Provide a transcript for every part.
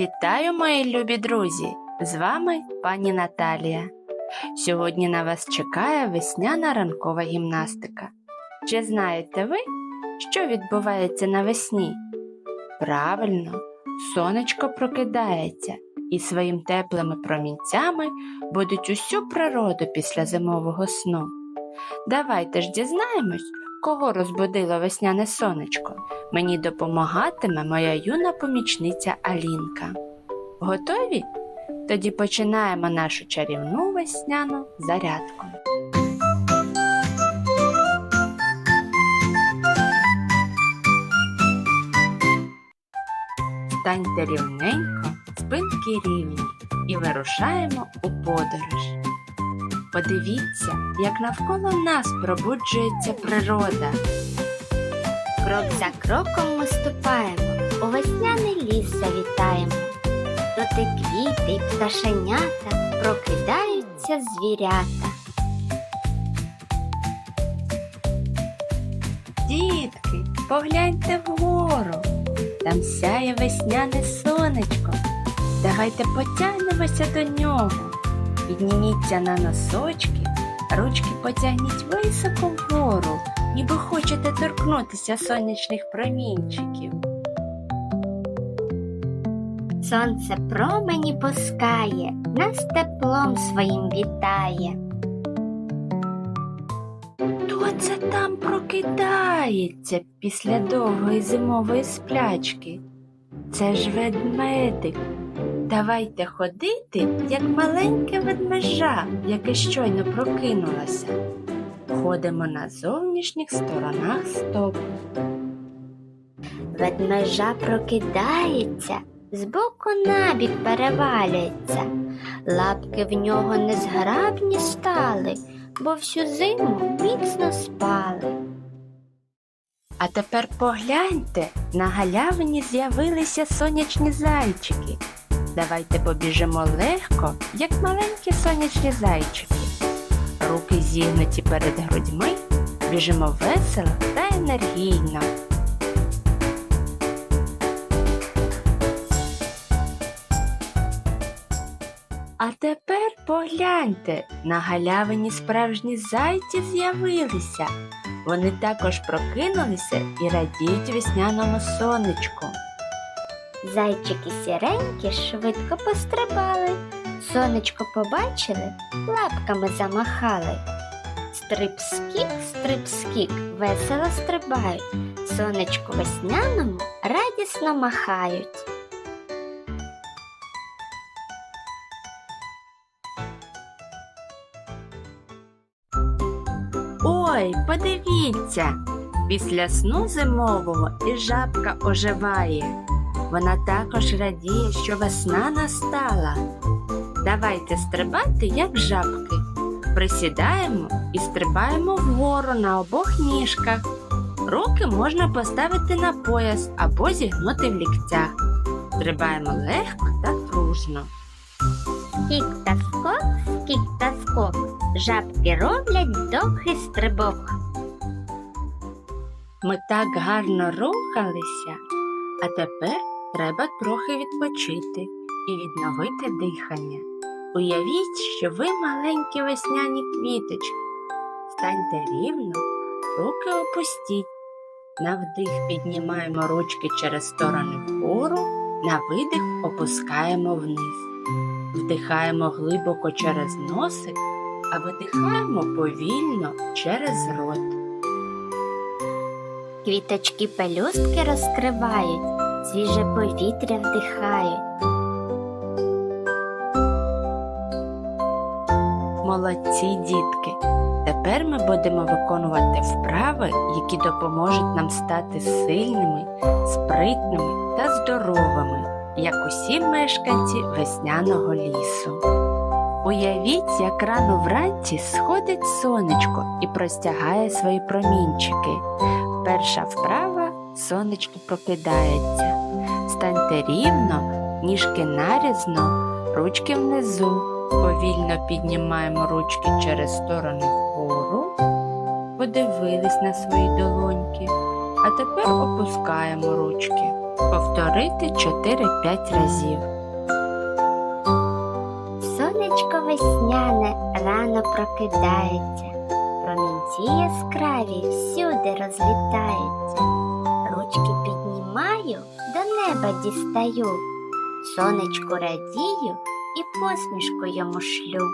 Вітаю, мої любі друзі! З вами пані Наталія. Сьогодні на вас чекає весняна ранкова гімнастика. Чи знаєте ви, що відбувається навесні? Правильно, сонечко прокидається і своїм теплими промінцями будуть усю природу після зимового сну. Давайте ж дізнаємось, кого розбудило весняне сонечко. Мені допомагатиме моя юна помічниця Алінка. Готові? Тоді починаємо нашу чарівну весняну зарядку. Станьте рівненько, спинки рівні і вирушаємо у подорож. Подивіться, як навколо нас пробуджується природа. Крок за кроком ми ступаємо, у весняний ліс завітаємо. І квіти, і пташенята, прокидаються звірята. Дітки, погляньте вгору. Там сяє весняне сонечко. Давайте потягнемося до нього. Підніміться на носочки, ручки потягніть високо вгору, ніби хочете торкнутися сонячних промінчиків. Сонце промені пускає, нас теплом своїм вітає. Хто це там прокидається після довгої зимової сплячки? Це ж ведмедик. Давайте ходити, як маленьке ведмежа, яке щойно прокинулося. Ходимо на зовнішніх сторонах стоп. Ведмежа прокидається, збоку набік перевалюється. Лапки в нього незграбні стали, бо всю зиму міцно спали. А тепер погляньте, на галявині з'явилися сонячні зайчики. Давайте побіжимо легко, як маленькі сонячні зайчики. Руки зігнуті перед грудьми, біжимо весело та енергійно. А тепер погляньте, на галявині справжні зайці з'явилися. Вони також прокинулися і радіють весняному сонечку. Зайчики сіренькі швидко пострибали, сонечко побачили, лапками замахали. Стрип-скік, стрип-скік, весело стрибають, сонечку весняному радісно махають. Ой, подивіться! Після сну зимового і жабка оживає. Вона також радіє, що весна настала. Давайте стрибати, як жабки. Присідаємо і стрибаємо вгору на обох ніжках. Руки можна поставити на пояс або зігнути в ліктях. Стрибаємо легко та дружно. Скік та скок, скік та скок, жабки роблять довгий стрибок. Ми так гарно рухалися, а тепер треба трохи відпочити і відновити дихання. Уявіть, що ви маленькі весняні квіточки. Станьте рівно, руки опустіть. На вдих піднімаємо ручки через сторони вгору, на видих опускаємо вниз. Вдихаємо глибоко через носик, а видихаємо повільно через рот. Квіточки пелюстки розкривають, свіже повітря вдихають. Молодці, дітки! Тепер ми будемо виконувати вправи, які допоможуть нам стати сильними, спритними та здоровими, як усі мешканці весняного лісу. Уявіть, як рано вранці сходить сонечко і простягає свої промінчики. Перша вправа сонечко прокидається. Станьте рівно, ніжки нарізно, ручки внизу. Повільно піднімаємо ручки через сторони вгору, подивились на свої долоньки, а тепер опускаємо ручки. Повторити 4-5 разів. Сонечко весняне рано прокидається, промінці яскраві всюди розлітаються. Ручки до неба дістаю, сонечку радію і посмішку йому шлю.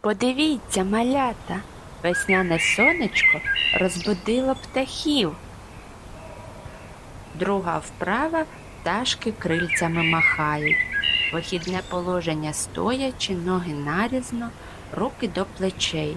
Подивіться, малята, весняне сонечко розбудило птахів. Друга вправа пташки крильцями махають. Вихідне положення стоячи, ноги нарізно, руки до плечей.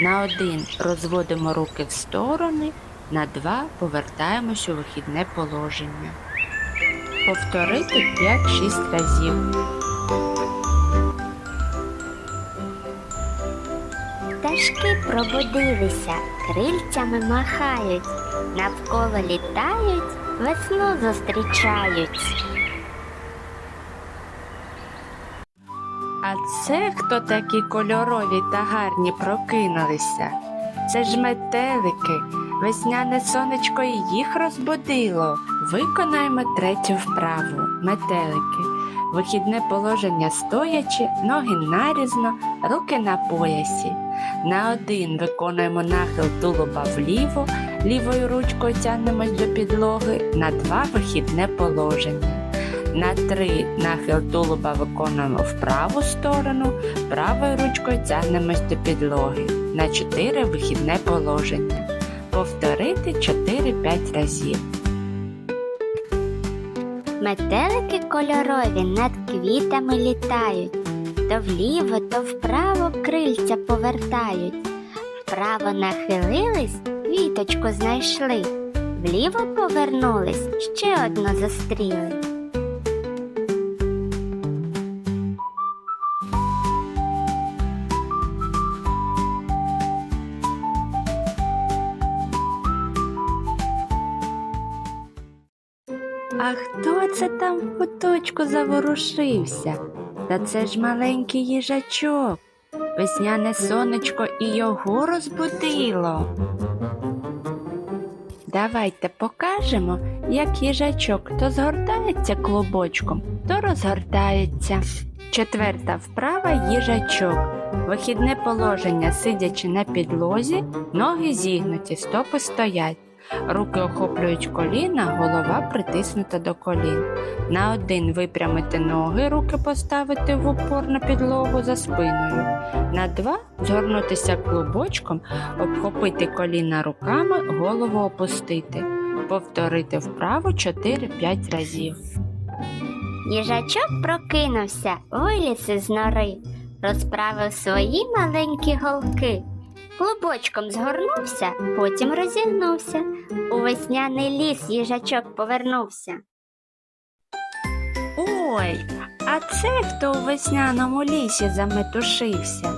На один розводимо руки в сторони, на два повертаємось у вихідне положення. Повторити 5-6 разів. Пташки пробудилися, крильцями махають, навколо літають, весну зустрічають. А це хто такі кольорові та гарні прокинулися? Це ж метелики. Весняне сонечко і їх розбудило. Виконаємо третю вправу. Метелики. Вихідне положення стоячи, ноги нарізно, руки на поясі. На один виконуємо нахил тулуба вліво, лівою ручкою тягнемось до підлоги, на два вихідне положення. На три нахил тулуба виконуємо в праву сторону, правою ручкою тягнемось до підлоги. На 4 вихідне положення. Повторити 4-5 разів. Метелики кольорові над квітами літають, то вліво, то вправо крильця повертають. Вправо нахилились, квіточку знайшли, вліво повернулись, ще одну зустріли. А хто це там в куточку заворушився? Та це ж маленький їжачок. Весняне сонечко і його розбудило. Давайте покажемо, як їжачок то згортається клубочком, то розгортається. Четверта вправа їжачок. Вихідне положення, сидячи на підлозі, ноги зігнуті, стопи стоять. Руки охоплюють коліна, голова притиснута до колін. На один випрямити ноги, руки поставити в упор на підлогу за спиною. На два згорнутися клубочком, обхопити коліна руками, голову опустити. Повторити вправу 4-5 разів. Їжачок прокинувся, виліз із нори, розправив свої маленькі голки. Клубочком згорнувся, потім розігнувся. У весняний ліс їжачок повернувся. Ой, а це хто у весняному лісі заметушився?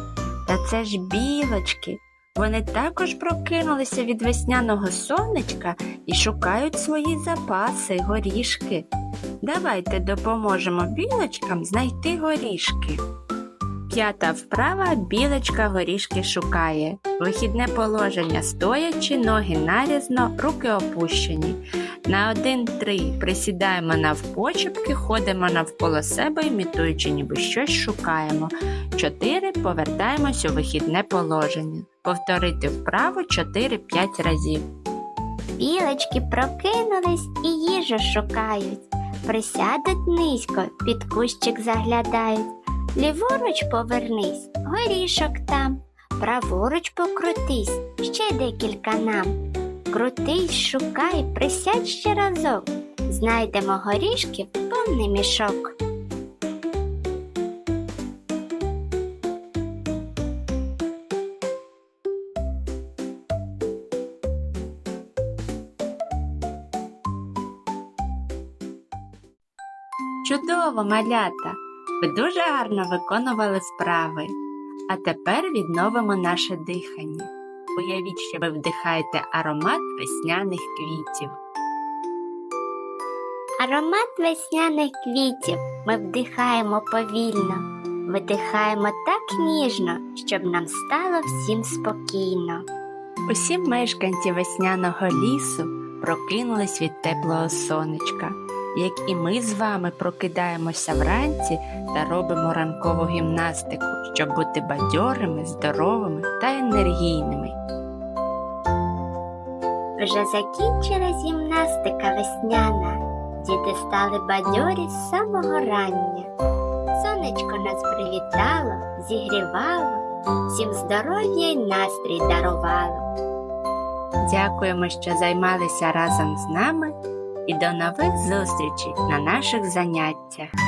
Та це ж білочки. Вони також прокинулися від весняного сонечка і шукають свої запаси, горішки. Давайте допоможемо білочкам знайти горішки. П'ята вправа білочка горішки шукає. Вихідне положення стоячи, ноги нарізно, руки опущені. На один-три присідаємо навпочепки, ходимо навколо себе, імітуючи, ніби щось шукаємо. Чотири повертаємось у вихідне положення. Повторити вправу 4-5 разів. Білочки прокинулись і їжу шукають. Присядуть низько, під кущик заглядають. Ліворуч повернись, горішок там. Праворуч покрутись, ще декілька нам. Крутись, шукай, присядь ще разок. Знайдемо горішків повний мішок. Чудово, малята! Ви дуже гарно виконували вправи. А тепер відновимо наше дихання. Уявіть, що ви вдихаєте аромат весняних квітів. Аромат весняних квітів ми вдихаємо повільно, видихаємо так ніжно, щоб нам стало всім спокійно. Усі мешканці весняного лісу прокинулись від теплого сонечка, як і ми з вами прокидаємося вранці та робимо ранкову гімнастику, щоб бути бадьорими, здоровими та енергійними. Вже закінчилась гімнастика весняна. Діти стали бадьорі з самого рання. Сонечко нас привітало, зігрівало, всім здоров'я й настрій дарувало. Дякуємо, що займалися разом з нами, і до нових зустрічей на наших заняттях.